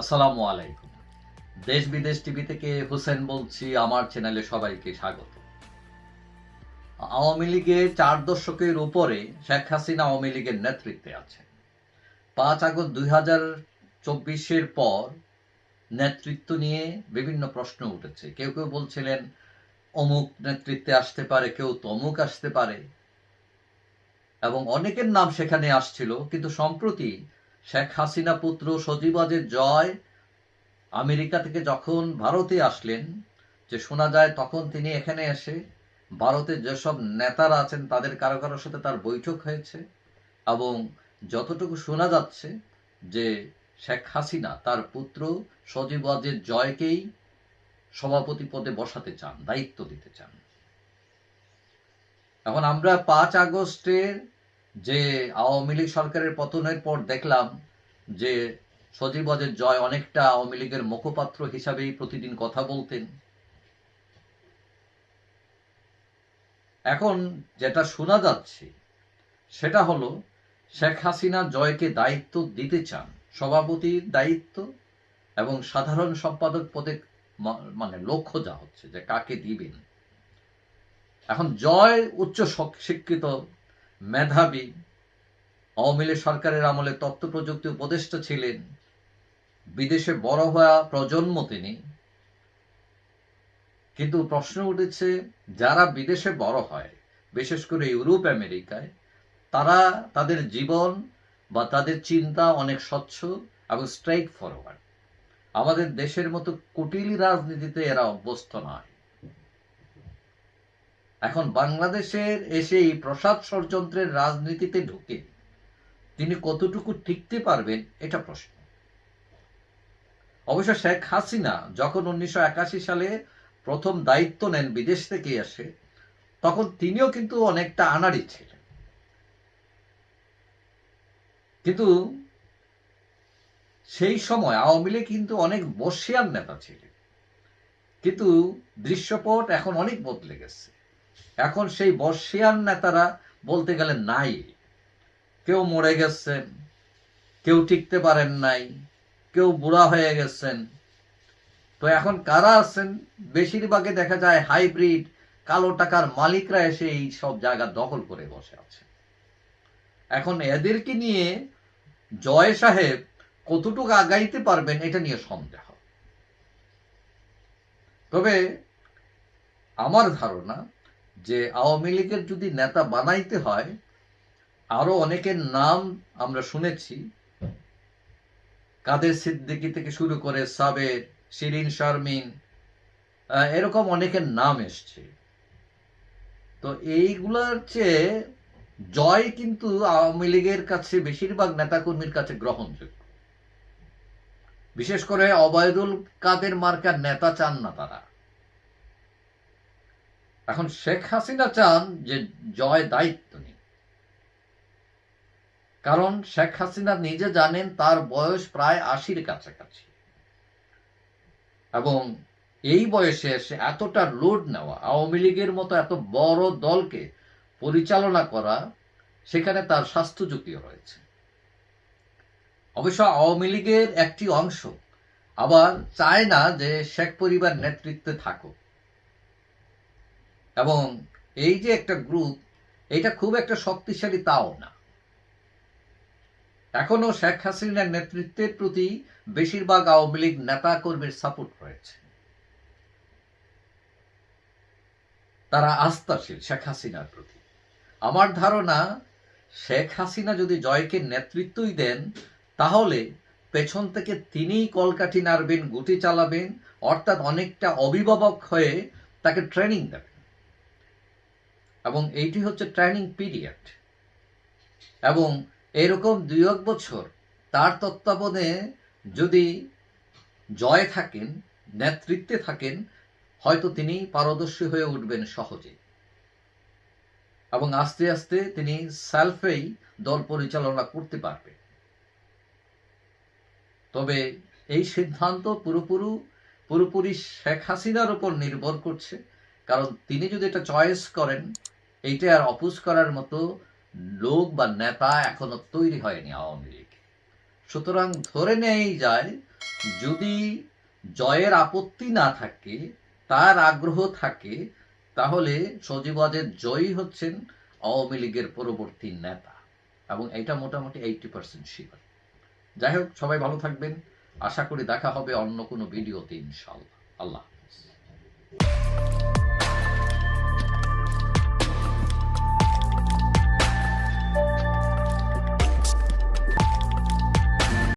আসসালামু আলাইকুম। দেশ বিদেশ টিভি থেকে হোসেন বলছি, আমার চ্যানেলে সবাইকে স্বাগত। আওয়ামী লীগের চার দশকের উপরে শেখ হাসিনা আওয়ামী লীগের নেতৃত্বে আছে পাঁচ আগস্ট দুই হাজার চব্বিশের পর নেতৃত্ব নিয়ে বিভিন্ন প্রশ্ন উঠেছে। কেউ কেউ বলছিলেন, অমুক নেতৃত্বে আসতে পারে, কেউ তমুক আসতে পারে। এবং অনেকের নাম সেখানে আসছিল, কিন্তু সম্প্রতি শেখ হাসিনা পুত্র সজীবাজের জয় আমেরিকা থেকে যখন ভারতে আসলেন, যে শোনা যায় তখন তিনি এখানে এসে ভারতের যেসব নেতারা আছেন, তাদের কারও কারোর সাথে তার বৈঠক হয়েছে এবং যতটুকু শোনা যাচ্ছে যে শেখ হাসিনা তার পুত্র সজীব ওয়াজের জয়কেই সভাপতি পদে বসাতে চান, দায়িত্ব দিতে চান। এখন আমরা পাঁচ আগস্টের যে আওয়ামী লীগ সরকারের পতনের পর দেখলাম যে সজীব ওয়াজের জয় অনেকটা আওয়ামী লীগের মুখপাত্র হিসাবেই প্রতিদিন কথা বলতেন। এখন যেটা শোনা যাচ্ছে, সেটা হলো শেখ হাসিনা জয়কে দায়িত্ব দিতে চান, সভাপতির দায়িত্ব এবং সাধারণ সম্পাদক পদে মানে লক্ষ্য যা হচ্ছে যে কাকে দিবেন। এখন জয় উচ্চ শিক্ষিত মেধাবী। লীগ সরকারের আমলে তথ্য প্রযুক্তি উপদেষ্টা ছিলেন। বিদেশে বড় হওয়া প্রজন্ম তিনি। কিন্তু প্রশ্ন উঠেছে, যারা বিদেশে বড় হয়, বিশেষ করে ইউরোপ, আমেরিকায়, তারা তাদের জীবন বা তাদের চিন্তা অনেক স্বচ্ছ এবং স্ট্রাইট ফরওয়ার্ড আমাদের দেশের মতো কুটিল রাজনীতিতে এরা অভ্যস্ত নয়। এখন বাংলাদেশের এসে এই প্রসাদ ষড়যন্ত্রের রাজনীতিতে ঢুকে। তিনি কতটুকু টিকতে পারবেন এটা প্রশ্ন। অবশ্য শেখ হাসিনা যখন উনিশশো একাশি সালে প্রথম দায়িত্ব নেন বিদেশ থেকে এসে, তখন তিনিও কিন্তু অনেকটা আনাড়ি ছিলেন। কিন্তু সেই সময় আওয়ামী লীগ কিন্তু অনেক বর্ষিয়ান নেতা ছিলেন। কিন্তু দৃশ্যপট এখন অনেক বদলে গেছে। এখন সেই বর্ষিয়ান নেতারা বলতে গেলে নাই। কেউ মরে গেছেন, কেউ টিকতে পারেন নাই, কেউ বুড়া হয়ে গেছেন। তো এখন কারা আছেন? বেশিরভাগে দেখা যায় হাইব্রিড, কালো টাকার মালিকরা এসে এই সব জায়গা দখল করে বসে আছে। এখন এদেরকে নিয়ে জয় সাহেব কতটুকু আগাইতে পারবেন এটা নিয়ে সন্দেহ। তবে আমার ধারণা যে আওয়ামী লীগের যদি নেতা বানাইতে হয়, আরও অনেকের নাম আমরা শুনেছি। কাদের সিদ্দিকি থেকে শুরু করে সাবের শিরিন শারমিন এরকম অনেকের নাম এসছে। তো এইগুলার চেয়ে জয় কিন্তু আওয়ামী লীগের কাছে বেশিরভাগ নেতাকর্মীর কাছে গ্রহণযোগ্য। বিশেষ করে অবায়দুল কাদের মার্কার নেতা চান না তারা। এখন শেখ হাসিনা চান যে জয় দায়িত্ব নিক। কারণ শেখ হাসিনা নিজে জানেন তার বয়স প্রায় আশির কাছাকাছি। এবং এই বয়সে এসে এতটা লোড নেওয়া, আওয়ামী লীগের মতো এত বড় দলকে পরিচালনা করা, সেখানে তার স্বাস্থ্য ঝুঁকিও রয়েছে। অবশ্য আওয়ামী লীগের একটি অংশ আবার চায় না যে শেখ পরিবার নেতৃত্বে থাকুক। এবং এই যে একটা গ্রুপ এটা খুব একটা শক্তিশালী তাও না। এখনও শেখ হাসিনার নেতৃত্বের প্রতি বেশিরভাগ আওয়ামী লীগ নেতা কর্মীর সাপোর্ট রয়েছে। তারা আস্থাশীল শেখ হাসিনার প্রতি। আমার ধারণা, শেখ হাসিনা যদি জয়কে নেতৃত্বই দেন, তাহলে পেছন থেকে তিনিই কলকাঠি নাড়বেন, গুটি চালাবেন, অর্থাৎ অনেকটা অভিভাবক হয়ে তাকে ট্রেনিং দেবেন। এবং এইটি হচ্ছে ট্রেনিং পিরিয়ড। এবং এরকম দুই এক বছর তার তত্ত্বাবধানে যদি জয় থাকেন, নেতৃত্বে থাকেন, হয়তো তিনি পারদর্শী হয়ে উঠবেন সহজে এবং আস্তে আস্তে তিনি সেলফেই দল পরিচালনা করতে পারবেন। তবে এই সিদ্ধান্ত পুরোপুরি পুরোপুরি শেখ হাসিনার উপর নির্ভর করছে। কারণ তিনি যদি এটা চয়েস করেন এইটা আর অপুজ করার মতো লোক বা নেতা এখনও তৈরি হয়নি আওয়ামী লীগ। সুতরাং ধরে নেই যায়, যদি জয়ের আপত্তি না থাকে, তার আগ্রহ থাকে, তাহলে সজীব ওয়াজেদ জয়ী হচ্ছেন আওয়ামী লীগের পরবর্তী নেতা। এবং এটা মোটামুটি এইটি পার্সেন্ট শিওর যাই হোক, সবাই ভালো থাকবেন। আশা করি দেখা হবে অন্য কোনো ভিডিওতে ইনশাল্লাহ আল্লাহ।